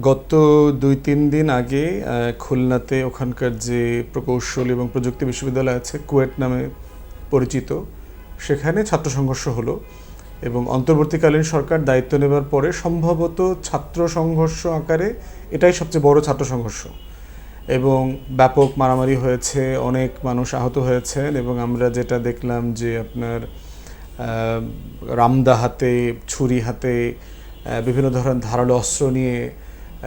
গত দুই, তিন দিন আগে খুলনাতে ওখানকার যে প্রকৌশল এবং প্রযুক্তি বিশ্ববিদ্যালয় আছে, কুয়েট নামে পরিচিত, সেখানে ছাত্র সংঘর্ষ হলো এবং অন্তর্বর্তীকালীন সরকার দায়িত্ব নেবার পরে সম্ভবত ছাত্র সংঘর্ষ আকারে এটাই সবচেয়ে বড় ছাত্র সংঘর্ষ। এবং ব্যাপক মারামারি হয়েছে, অনেক মানুষ আহত হয়েছেন এবং আমরা যেটা দেখলাম যে আপনার রামদা হাতে, ছুরি হাতে বিভিন্ন ধরনের ধারালো অস্ত্র নিয়ে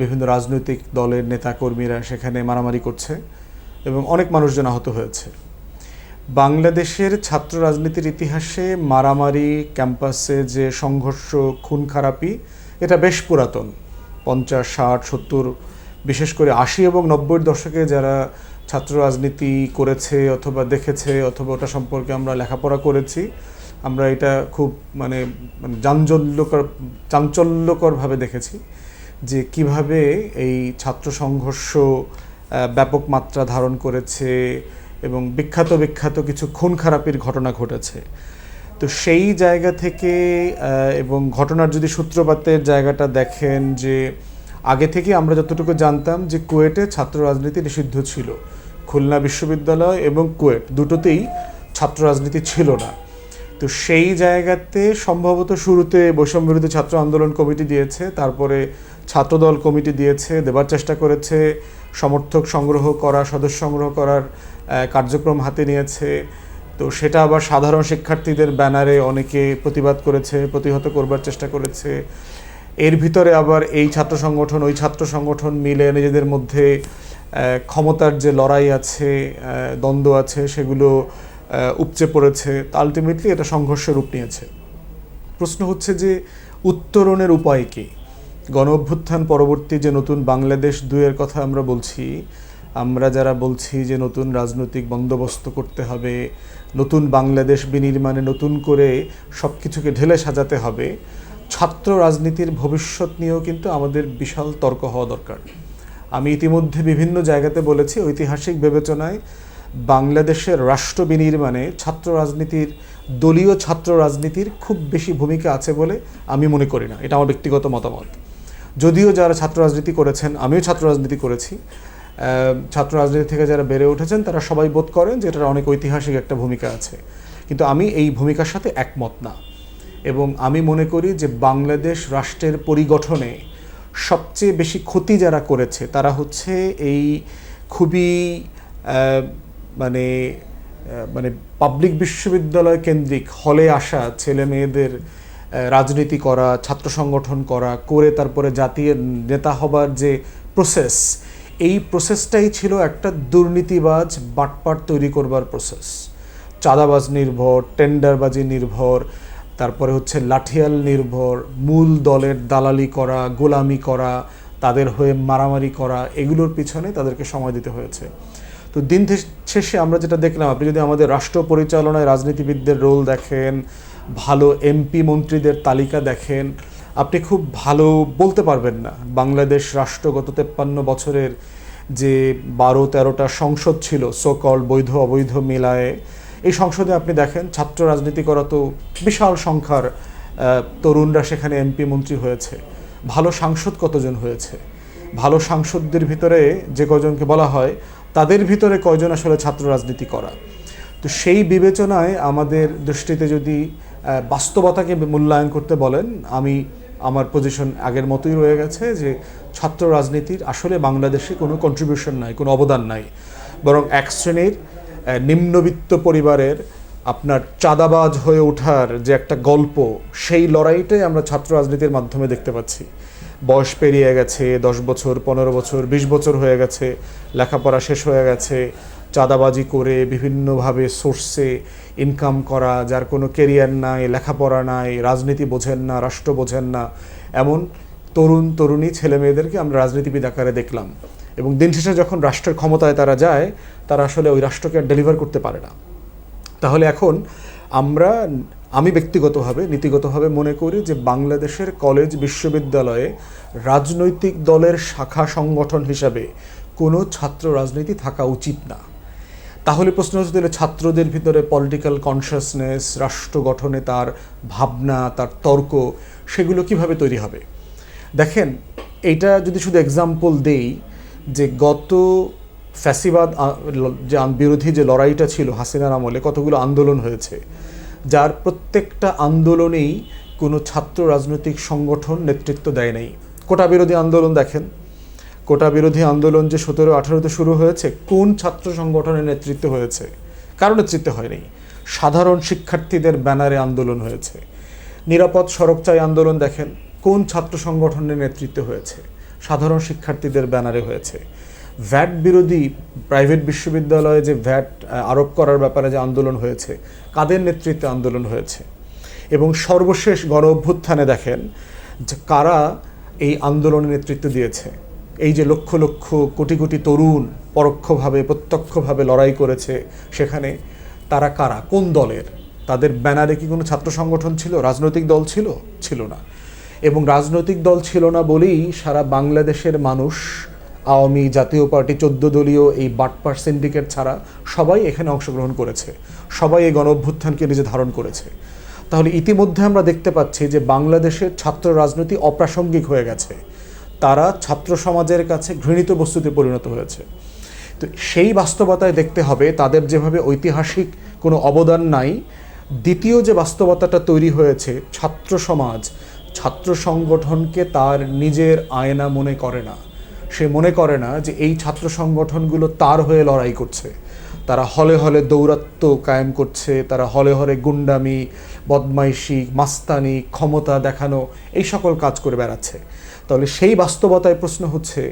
বিভিন্ন রাজনৈতিক দলের নেতাকর্মীরা সেখানে মারামারি করছে এবং অনেক মানুষজন আহত হয়েছে। বাংলাদেশের ছাত্র রাজনীতির ইতিহাসে মারামারি, ক্যাম্পাসে যে সংঘর্ষ খুন খারাপি এটা বেশ পুরাতন। পঞ্চাশ, ষাট, সত্তর, বিশেষ করে আশি এবং নব্বইয়ের দশকে যারা ছাত্র রাজনীতি করেছে অথবা দেখেছে অথবা ওটা সম্পর্কে আমরা লেখাপড়া করেছি, আমরা এটা খুব মানে মানে চাঞ্চল্যকর, চাঞ্চল্যকরভাবে দেখেছি। যে কীভাবে এই ছাত্র সংঘর্ষ ব্যাপক মাত্রা ধারণ করেছে এবং বিখ্যাত বিখ্যাত কিছু খুন খারাপির ঘটনা ঘটেছে। তো সেই জায়গা থেকে এবং ঘটনার যদি সূত্রপাতের জায়গাটা দেখেন যে আগে থেকে আমরা যতটুকু জানতাম যে কুয়েটে ছাত্র রাজনীতি নিষিদ্ধ ছিল। খুলনা বিশ্ববিদ্যালয় এবং কুয়েট দুটোতেই ছাত্র রাজনীতি ছিল না। তো সেই জায়গাতে সম্ভবত শুরুতে বৈষম্য বিরোধী ছাত্র আন্দোলন কমিটি দিয়েছে, তারপরে ছাত্রদল কমিটি দিয়েছে, দেবার চেষ্টা করেছে, সমর্থক সংগ্রহ করা, সদস্য সংগ্রহ করার কার্যক্রম হাতে নিয়েছে। তো সেটা আবার সাধারণ শিক্ষার্থীদের ব্যানারে অনেকে প্রতিবাদ করেছে, প্রতিহত করবার চেষ্টা করেছে। এর ভিতরে আবার এই ছাত্র সংগঠন, ওই ছাত্র সংগঠন মিলে নিজেদের মধ্যে ক্ষমতার যে লড়াই আছে দ্বন্দ্ব আছে, সেগুলো উপচে পড়েছে আলটিমেটলি এটা সংঘর্ষের রূপ নিয়েছে। প্রশ্ন হচ্ছে যে, উত্তরণের উপায় কী? গণ অভ্যুত্থান পরবর্তী যে নতুন বাংলাদেশ দুয়ের কথা আমরা বলছি, আমরা যারা বলছি যে নতুন রাজনৈতিক বন্দোবস্ত করতে হবে, নতুন বাংলাদেশ বিনির্মাণে নতুন করে সব কিছুকে ঢেলে সাজাতে হবে, ছাত্র রাজনীতির ভবিষ্যৎ নিয়েও কিন্তু আমাদের বিশাল তর্ক হওয়া দরকার। আমি ইতিমধ্যে বিভিন্ন জায়গাতে বলেছি ঐতিহাসিক বিবেচনায় বাংলাদেশের রাষ্ট্র বিনির্মাণে ছাত্র রাজনীতির, দলীয় ছাত্র রাজনীতির খুব বেশি ভূমিকা আছে বলে আমি মনে করি না। এটা আমার ব্যক্তিগত মতামত। যদিও যারা ছাত্র রাজনীতি করেছেন, আমিও ছাত্র রাজনীতি করেছি। ছাত্র রাজনীতি থেকে যারা বেড়ে উঠেছেন, তারা সবাই বোধ করেন যে এটার অনেক ঐতিহাসিক একটা ভূমিকা আছে। কিন্তু আমি এই ভূমিকার সাথে একমত না। এবং আমি মনে করি যে বাংলাদেশ রাষ্ট্রের পরিগঠনে সবচেয়ে বেশি ক্ষতি যারা করেছে, তারা হচ্ছে এই খুবই মানে মানে পাবলিক বিশ্ববিদ্যালয় কেন্দ্রিক হলে আসা ছেলে মেয়েদের রাজনীতি করা, ছাত্র সংগঠন করা, করে তারপরে জাতীয় নেতা হবার যে প্রসেস এই প্রসেসটাই ছিল একটা দুর্নীতিবাজ বাটপাট তৈরি করবার প্রসেস চাঁদাবাজ নির্ভর, টেন্ডারবাজি নির্ভর, তারপরে হচ্ছে লাঠিয়াল নির্ভর, মূল দলের দালালি করা, গোলামি করা, তাদের হয়ে মারামারি করা, এগুলোর পিছনে তাদেরকে সময় দিতে হয়েছে। তো দিন শেষে আমরা যেটা দেখলাম, আপনি যদি আমাদের রাষ্ট্র পরিচালনায় রাজনীতিবিদদের রোল দেখেন, ভালো এমপি মন্ত্রীদের তালিকা দেখেন, আপনি খুব ভালো বলতে পারবেন না। বাংলাদেশ রাষ্ট্র গত তেপ্পান্ন বছরের যে বারো তেরোটা সংসদ ছিল সোকল বৈধ অবৈধ মিলায়ে, এই সংসদে আপনি দেখেন ছাত্র রাজনীতি করা তো বিশাল সংখ্যার তরুণরা সেখানে এমপি মন্ত্রী হয়েছে। ভালো সাংসদ কতজন হয়েছে? ভালো সাংসদদের ভিতরে যে কজনকে বলা হয় তাদের ভিতরে কয়জন আসলে ছাত্র রাজনীতি করা? তো সেই বিবেচনায় আমাদের দৃষ্টিতে যদি বাস্তবতাকে মূল্যায়ন করতে বলেন, আমি আমার পজিশন আগের মতোই রয়ে গেছে যে ছাত্র রাজনীতির আসলে বাংলাদেশে কোনো কন্ট্রিবিউশন নাই, কোনো অবদান নাই। বরং এক শ্রেণির নিম্নবিত্ত পরিবারের আপনার চাঁদাবাজ হয়ে ওঠার যে একটা গল্প, সেই লড়াইটাই আমরা ছাত্র রাজনীতির মাধ্যমে দেখতে পাচ্ছি। বয়স পেরিয়ে গেছে, দশ বছর, পনেরো বছর, বিশ বছর হয়ে গেছে, লেখাপড়া শেষ হয়ে গেছে, চাঁদাবাজি করে বিভিন্নভাবে সোর্সে ইনকাম করা, যার কোনো কেরিয়ার নাই, লেখাপড়া নাই, রাজনীতি বোঝেন না, রাষ্ট্র বোঝেন না, এমন তরুণ তরুণী ছেলে মেয়েদেরকে আমরা রাজনীতিবিদ আকারে দেখলাম। এবং দিন শেষে যখন রাষ্ট্রের ক্ষমতায় তারা যায়, তারা আসলে ওই রাষ্ট্রকে আর ডেলিভার করতে পারে না। তাহলে এখন আমরা আমি ব্যক্তিগতভাবে, নীতিগতভাবে মনে করি যে বাংলাদেশের কলেজ বিশ্ববিদ্যালয়ে রাজনৈতিক দলের শাখা সংগঠন হিসাবে কোনো ছাত্র রাজনীতি থাকা উচিত না। তাহলে প্রশ্ন হচ্ছে ছাত্রদের ভিতরে পলিটিক্যাল কনসিয়াসনেস রাষ্ট্র গঠনে তার ভাবনা, তার তর্ক, সেগুলো কীভাবে তৈরি হবে? দেখেন, এইটা যদি শুধু এক্সাম্পল দেই, যে গত ফ্যাসিবাদ যে বিরোধী যে লড়াইটা ছিল হাসিনার আমলে, কতগুলো আন্দোলন হয়েছে। যার প্রত্যেকটা আন্দোলনেই কোনো ছাত্র রাজনৈতিক সংগঠন নেতৃত্ব দেয় নাই। কোটা বিরোধী আন্দোলন দেখেন। কোটা বিরোধী আন্দোলন যে সতেরো আঠারোতে শুরু হয়েছে, কোন ছাত্র সংগঠনের নেতৃত্ব হয়েছে? কারও নেতৃত্বে হয়নি। সাধারণ শিক্ষার্থীদের ব্যানারে আন্দোলন হয়েছে। নিরাপদ সড়ক চাই আন্দোলন দেখেন। কোন ছাত্র সংগঠনের নেতৃত্বে হয়েছে? সাধারণ শিক্ষার্থীদের ব্যানারে হয়েছে। ভ্যাট বিরোধী প্রাইভেট বিশ্ববিদ্যালয়ে যে ভ্যাট আরোপ করার ব্যাপারে যে আন্দোলন হয়েছে, কাদের নেতৃত্বে আন্দোলন হয়েছে? এবং সর্বশেষ গণ অভ্যুত্থানে দেখেন যে কারা এই আন্দোলনে নেতৃত্ব দিয়েছে। এই যে লক্ষ লক্ষ কোটি কোটি তরুণ পরোক্ষভাবে, প্রত্যক্ষভাবে লড়াই করেছে সেখানে তারা কারা? কোন দলের? তাদের ব্যানারে কি কোনো ছাত্র সংগঠন ছিল? রাজনৈতিক দল ছিল? ছিল না। এবং রাজনৈতিক দল ছিল না বলেই সারা বাংলাদেশের মানুষ আওয়ামী জাতীয় পার্টি চোদ্দ দলীয় এই বাটপার সিন্ডিকেট ছাড়া সবাই এখানে অংশগ্রহণ করেছে। সবাই এই গণ অভ্যুত্থানকে নিজে ধারণ করেছে। তাহলে ইতিমধ্যে আমরা দেখতে পাচ্ছি যে বাংলাদেশের ছাত্র রাজনীতি অপ্রাসঙ্গিক হয়ে গেছে। তারা ছাত্র সমাজের কাছে ঘৃণিত বস্তুতে পরিণত হয়েছে। তো সেই বাস্তবতায় দেখতে হবে, তাদের যেভাবে ঐতিহাসিক কোনো অবদান নাই। দ্বিতীয় যে বাস্তবতাটা তৈরি হয়েছে, ছাত্র সমাজ, ছাত্র সংগঠনকে তার নিজের আয়না মনে করে না। সে মনে করে না যে এই ছাত্র সংগঠনগুলো তার হয়ে লড়াই করছে। তারা হলে হলে দৌরাত্ম কায়েম করছে, তারা হলে হলে গুন্ডামি, বদমাইশি, মাস্তানি, ক্ষমতা দেখানো এই সকল কাজ করে বেড়াচ্ছে। তাহলে সেই বাস্তবতায় প্রশ্ন হচ্ছে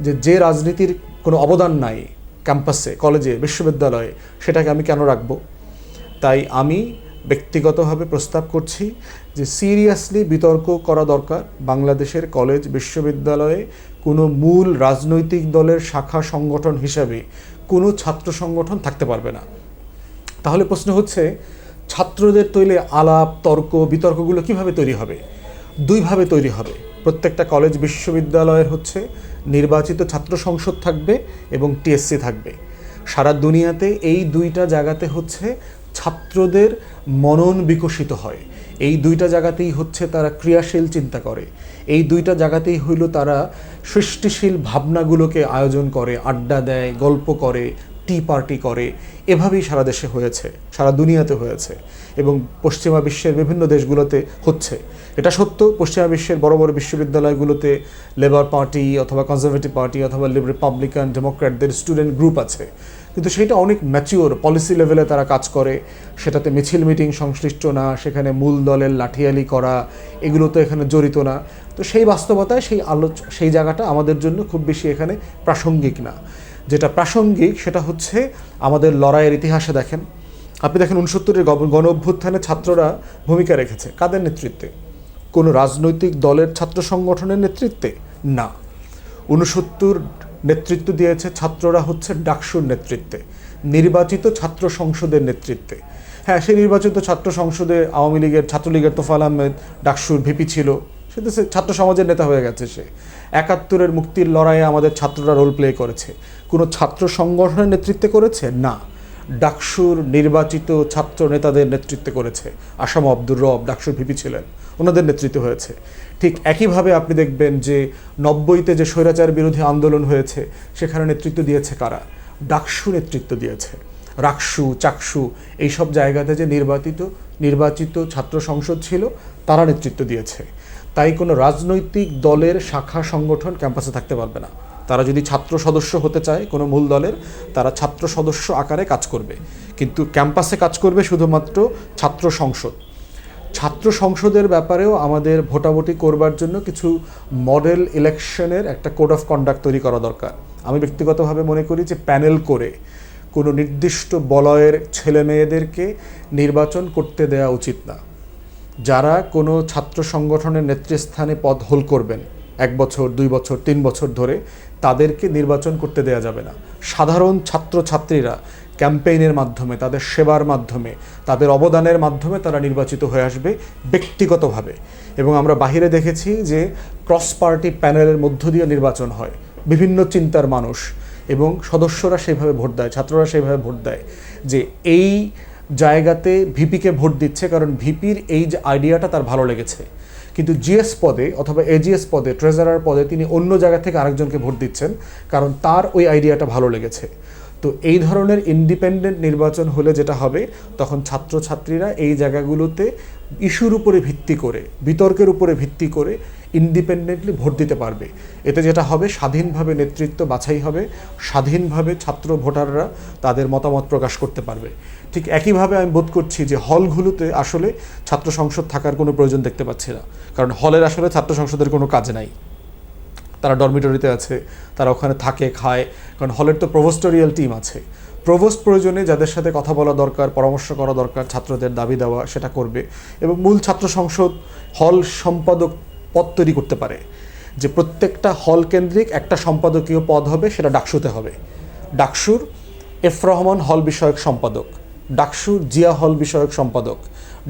যে যে রাজনীতির কোনো অবদান নাই ক্যাম্পাসে, কলেজে, বিশ্ববিদ্যালয়ে, সেটাকে আমি কেন রাখব? তাই আমি ব্যক্তিগতভাবে প্রস্তাব করছি যে সিরিয়াসলি বিতর্ক করা দরকার। বাংলাদেশের কলেজ, বিশ্ববিদ্যালয়ে কোনো মূল রাজনৈতিক দলের শাখা সংগঠন হিসাবে কোনো ছাত্র সংগঠন থাকতে পারবে না। তাহলে প্রশ্ন হচ্ছে, ছাত্রদের তৈলে আলাপ, তর্ক, বিতর্কগুলো কীভাবে তৈরি হবে? দুইভাবে তৈরি হবে। প্রত্যেকটা কলেজ, বিশ্ববিদ্যালয়ের হচ্ছে নির্বাচিত ছাত্র সংসদ থাকবে এবং টিএসসি থাকবে। সারা দুনিয়াতে এই দুইটা জায়গাতে হচ্ছে ছাত্রদের মনন বিকশিত হয়। এই দুইটা জায়গাতেই হচ্ছে তারা ক্রিয়াশীল চিন্তা করে। এই দুইটা জায়গাতেই হইল তারা সৃষ্টিশীল ভাবনাগুলোকে আয়োজন করে, আড্ডা দেয়, গল্প করে টি পার্টি করে। এভাবেই সারা দেশে হয়েছে, সারা দুনিয়াতে হয়েছে এবং পশ্চিমা বিশ্বের বিভিন্ন দেশগুলোতে হচ্ছে। এটা সত্য, পশ্চিমা বিশ্বের বড় বড় বিশ্ববিদ্যালয়গুলোতে লেবার পার্টি অথবা কনজারভেটিভ পার্টি অথবা রিপাবলিকান ডেমোক্র্যাটদের স্টুডেন্ট গ্রুপ আছে। কিন্তু সেটা অনেক ম্যাচিওর পলিসি লেভেলে তারা কাজ করে। সেটাতে মিছিল মিটিং সংশ্লিষ্ট না, সেখানে মূল দলের লাঠিয়ালি করা, এগুলো তো এখানে জড়িত না। তো সেই বাস্তবতায় সেই আলোচ, সেই জায়গাটা আমাদের জন্য খুব বেশি এখানে প্রাসঙ্গিক না। যেটা প্রাসঙ্গিক সেটা হচ্ছে আমাদের লড়াইয়ের ইতিহাসে দেখেন। আপনি দেখেন উনসত্তরের গণ অভ্যুত্থানে ছাত্ররা ভূমিকা রেখেছে। কাদের নেতৃত্বে? কোনো রাজনৈতিক দলের ছাত্র সংগঠনের নেতৃত্বে? না। উনসত্তর নেতৃত্ব দিয়েছে ছাত্ররা হচ্ছে ডাকসুর নেতৃত্বে, নির্বাচিত ছাত্র সংসদের নেতৃত্বে। হ্যাঁ সেই নির্বাচিত ছাত্র সংসদে আওয়ামী লীগের, ছাত্রলীগের তোফাল আহমেদ ডাকসুর ভিপি ছিল, সে তো ছাত্র সমাজের নেতা হয়ে গেছে সে। একাত্তরের মুক্তির লড়াইয়ে আমাদের ছাত্ররা রোল প্লে করেছে। কোনো ছাত্র সংগঠনের নেতৃত্বে করেছে? না। ডাকসুর নির্বাচিত ছাত্র নেতাদের নেতৃত্বে করেছে। আসাম আব্দুর রব, ডাকসুর ভিপি ছিলেন। ওনাদের নেতৃত্ব হয়েছে। ঠিক একইভাবে আপনি দেখবেন যে নব্বইতে যে স্বৈরাচার বিরোধী আন্দোলন হয়েছে, সেখানে নেতৃত্ব দিয়েছে কারা? ডাকসু নেতৃত্ব দিয়েছে। রাকসু, চাকসু এইসব জায়গাতে যে নির্বাচিত নির্বাচিত ছাত্র সংসদ ছিল, তারা নেতৃত্ব দিয়েছে। তাই কোনো রাজনৈতিক দলের শাখা সংগঠন ক্যাম্পাসে থাকতে পারবে না। তারা যদি ছাত্র সদস্য হতে চায় কোনো মূল দলের, তারা ছাত্র সদস্য আকারে কাজ করবে। কিন্তু ক্যাম্পাসে কাজ করবে শুধুমাত্র ছাত্র সংসদ। ছাত্র সংসদের ব্যাপারেও আমাদের ভোটাভুটি করবার জন্য কিছু মডেল ইলেকশনের একটা কোড অফ কন্ডাক্ট তৈরি করা দরকার। আমি ব্যক্তিগতভাবে মনে করি যে প্যানেল করে কোনো নির্দিষ্ট বলয়ের ছেলে মেয়েদেরকে নির্বাচন করতে দেওয়া উচিত না। যারা কোনো ছাত্র সংগঠনের নেতৃস্থানে পদ হোল করবেন, এক বছর, দুই বছর, তিন বছর ধরে, তাদেরকে নির্বাচন করতে দেওয়া যাবে না। সাধারণ ছাত্রছাত্রীরা ক্যাম্পেইনের মাধ্যমে, তাদের সেবার মাধ্যমে, তাদের অবদানের মাধ্যমে তারা নির্বাচিত হয়ে আসবে ব্যক্তিগতভাবে। এবং আমরা বাহিরে দেখেছি যে ক্রস পার্টি প্যানেলের মধ্য দিয়ে নির্বাচন হয়। বিভিন্ন চিন্তার মানুষ এবং সদস্যরা সেইভাবে ভোট দেয়, ছাত্ররা সেইভাবে ভোট দেয় যে এই জায়গাতে ভিপিকে ভোট দিচ্ছে কারণ ভিপির এই যে আইডিয়াটা তার ভালো লেগেছে। কিন্তু জিএস পদে অথবা এজিএস পদে, ট্রেজারার পদে তিনি অন্য জায়গা থেকে আরেকজনকে ভোট দিচ্ছেন কারণ তার ওই আইডিয়াটা ভালো লেগেছে। তো এই ধরনের ইন্ডিপেন্ডেন্ট নির্বাচন হলে যেটা হবে, তখন ছাত্রছাত্রীরা এই জায়গাগুলোতে ইস্যুর উপরে ভিত্তি করে, বিতর্কের উপরে ভিত্তি করে ইন্ডিপেন্ডেন্টলি ভোট দিতে পারবে। এতে যেটা হবে, স্বাধীনভাবে নেতৃত্ব বাছাই হবে, স্বাধীনভাবে ছাত্র ভোটাররা তাদের মতামত প্রকাশ করতে পারবে। ঠিক একইভাবে আমি বোধ করছি যে হলগুলোতে আসলে ছাত্র সংসদ থাকার কোনো প্রয়োজন দেখতে পাচ্ছি না। কারণ হলের আসলে ছাত্র সংসদের কোনো কাজ নাই। তারা ডরমিটরিতে আছে, তারা ওখানে থাকে, খায়, কারণ হলের তো প্রভোস্টোরিয়াল টিম আছে। প্রভোস্ট প্রয়োজনে যাদের সাথে কথা বলা দরকার, পরামর্শ করা দরকার, ছাত্রদের দাবি দেওয়া সেটা করবে এবং মূল ছাত্র সংসদ হল সম্পাদক পদ তৈরি করতে পারে। যে প্রত্যেকটা হল কেন্দ্রিক একটা সম্পাদকীয় পদ হবে সেটা ডাকসুতে হবে। ডাকসুর এফ রহমান হল বিষয়ক সম্পাদক, ডাকসুর জিয়া হল বিষয়ক সম্পাদক,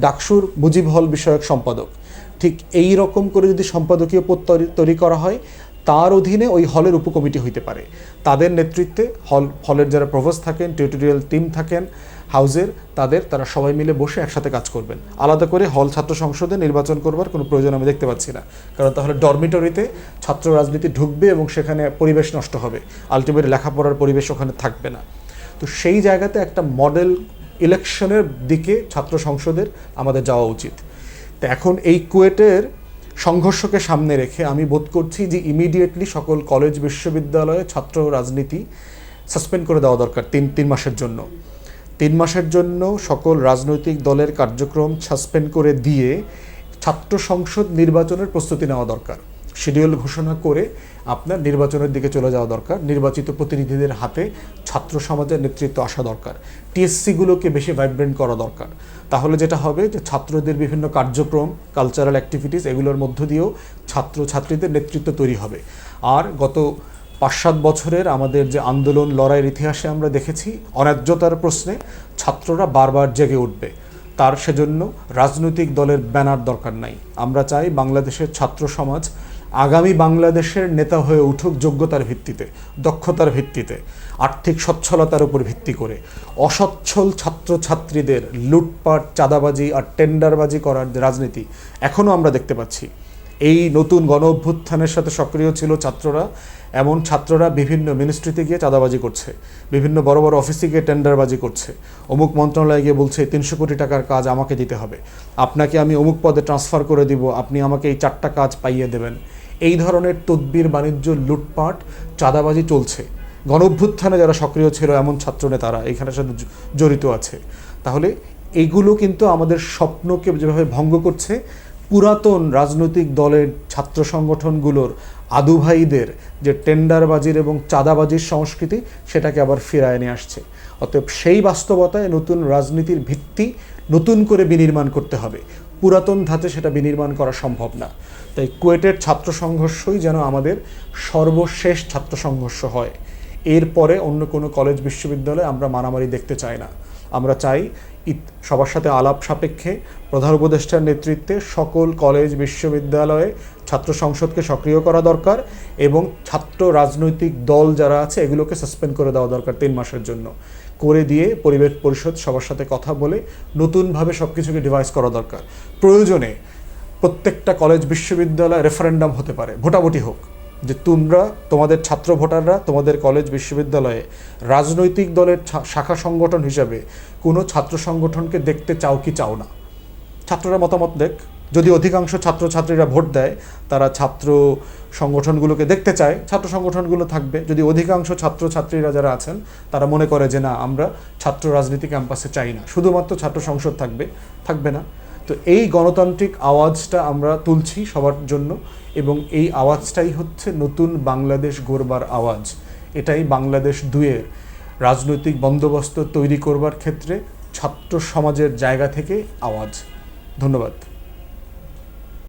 ডাকসুর মুজিব হল বিষয়ক সম্পাদক। ঠিক এই রকম করে যদি সম্পাদকীয় পদ তৈরি করা হয় তার অধীনে ওই হলের উপকমিটি হইতে পারে। তাদের নেতৃত্বে হল, হলের যারা প্রভোস্ট থাকেন টিউটোরিয়াল টিম থাকেন হাউজের তাদের তারা সবাই মিলে বসে একসাথে কাজ করবেন। আলাদা করে হল ছাত্র সংসদে নির্বাচন করবার কোনো প্রয়োজন আমি দেখতে পাচ্ছি না। কারণ তাহলে ডরমিটরিতে ছাত্র রাজনীতি ঢুকবে এবং সেখানে পরিবেশ নষ্ট হবে। আলটিমেট লেখাপড়ার পরিবেশ ওখানে থাকবে না। তো সেই জায়গাতে একটা মডেল ইলেকশনের দিকে ছাত্র সংসদের আমাদের যাওয়া উচিত। তো এখন এই কুয়েটের সংঘর্ষকে সামনে রেখে আমি বোধ করছি যে ইমিডিয়েটলি সকল কলেজ বিশ্ববিদ্যালয়ে ছাত্র রাজনীতি সাসপেন্ড করে দেওয়া দরকার তিন তিন মাসের জন্য। তিন মাসের জন্য সকল রাজনৈতিক দলের কার্যক্রম সাসপেন্ড করে দিয়ে ছাত্র সংসদ নির্বাচনের প্রস্তুতি নেওয়া দরকার। শিডিউল ঘোষণা করে আপনার নির্বাচনের দিকে চলে যাওয়া দরকার। নির্বাচিত প্রতিনিধিদের হাতে ছাত্র সমাজের নেতৃত্ব আসা দরকার। টিএসসিগুলোকে বেশি ভাইব্রেন্ট করা দরকার। তাহলে যেটা হবে যে ছাত্রদের বিভিন্ন কার্যক্রম কালচারাল অ্যাক্টিভিটিস এগুলোর মধ্য দিয়েও ছাত্র ছাত্রীদের নেতৃত্ব তৈরি হবে। আর গত পাঁচ সাত বছরের আমাদের যে আন্দোলন, লড়াইয়ের ইতিহাসে আমরা দেখেছি অন্যায্যতার প্রশ্নে ছাত্ররা বারবার জেগে উঠবে। তার সেজন্য রাজনৈতিক দলের ব্যানার দরকার নাই। আমরা চাই বাংলাদেশের ছাত্র সমাজ আগামী বাংলাদেশের নেতা হয়ে উঠুক যোগ্যতার ভিত্তিতে, দক্ষতার ভিত্তিতে, আর্থিক সচ্ছলতার উপর ভিত্তি করে। অসচ্ছল ছাত্রছাত্রীদের লুটপাট, চাঁদাবাজি আর টেন্ডারবাজি করার রাজনীতি এখনও আমরা দেখতে পাচ্ছি। এই নতুন গণ অভ্যুত্থানের সাথে সক্রিয় ছিল ছাত্ররা। এমন ছাত্ররা বিভিন্ন মিনিস্ট্রিতে গিয়ে চাঁদাবাজি করছে, বিভিন্ন বড় বড় অফিসে গিয়ে টেন্ডারবাজি করছে। অমুক মন্ত্রণালয়ে গিয়ে বলছে, তিনশো কোটি টাকার কাজ আমাকে দিতে হবে। আপনাকে আমি অমুক পদে ট্রান্সফার করে দিব। আপনি আমাকে এই চারটা কাজ পাইয়ে দেবেন। এই ধরনের তদবির, বাণিজ্য, লুটপাট, চাঁদাবাজি চলছে। গণ অভ্যুত্থানে যারা সক্রিয় ছিল, এমন ছাত্র নেতারা এখানের সাথে জড়িত আছে। তাহলে এইগুলো কিন্তু আমাদের স্বপ্নকে যেভাবে ভঙ্গ করছে, পুরাতন রাজনৈতিক দলের ছাত্র সংগঠনগুলোর আদুভাইদের যে টেন্ডারবাজির এবং চাঁদাবাজির সংস্কৃতি, সেটাকে আবার ফিরায় নিয়ে আসছে। অতএব সেই বাস্তবতায় নতুন রাজনীতির ভিত্তি নতুন করে বিনির্মাণ করতে হবে। পুরাতন ধাতে সেটা বিনির্মাণ করা সম্ভব না। তাই কুয়েটের ছাত্র সংঘর্ষই যেন আমাদের সর্বশেষ ছাত্র সংঘর্ষ হয়। এরপরে অন্য কোনো কলেজ বিশ্ববিদ্যালয়ে আমরা মারামারি দেখতে চাই না। আমরা চাই সবার সাথে আলাপ সাপেক্ষে প্রধান উপদেষ্টার নেতৃত্বে সকল কলেজ, বিশ্ববিদ্যালয়ে ছাত্র সংসদকে সক্রিয় করা দরকার এবং ছাত্র রাজনৈতিক দল যারা আছে, এগুলোকে সাসপেন্ড করে দেওয়া দরকার তিন মাসের জন্য। করে দিয়ে পরিবেশ পরিষদ সবার সাথে কথা বলে নতুনভাবে সব কিছুকে ডিভাইস করা দরকার। প্রয়োজনে প্রত্যেকটা কলেজ বিশ্ববিদ্যালয় রেফারেন্ডাম হতে পারে। ভোটাভুটি হোক। যে তোমরা, তোমাদের ছাত্র ভোটাররা তোমাদের কলেজ বিশ্ববিদ্যালয়ে রাজনৈতিক দলের শাখা সংগঠন হিসাবে কোনো ছাত্র সংগঠনকে দেখতে চাও কি চাও না? ছাত্ররা মতামত দেখ। যদি অধিকাংশ ছাত্রছাত্রীরা ভোট দেয়, তারা ছাত্র সংগঠনগুলোকে দেখতে চায়। ছাত্র সংগঠনগুলো থাকবে। যদি অধিকাংশ ছাত্রছাত্রীরা যারা আছেন, তারা মনে করে যে না, আমরা ছাত্র রাজনীতি ক্যাম্পাসে চাই না। শুধুমাত্র ছাত্র সংসদ থাকবে থাকবে না। তো এই গণতান্ত্রিক আওয়াজটা আমরা তুলছি সবার জন্য এবং এই আওয়াজটাই হচ্ছে নতুন বাংলাদেশ গড়বার আওয়াজ। এটাই বাংলাদেশ দুয়ের রাজনৈতিক বন্দোবস্ত তৈরি করবার ক্ষেত্রে ছাত্র সমাজের জায়গা থেকে আওয়াজ। ধন্যবাদ।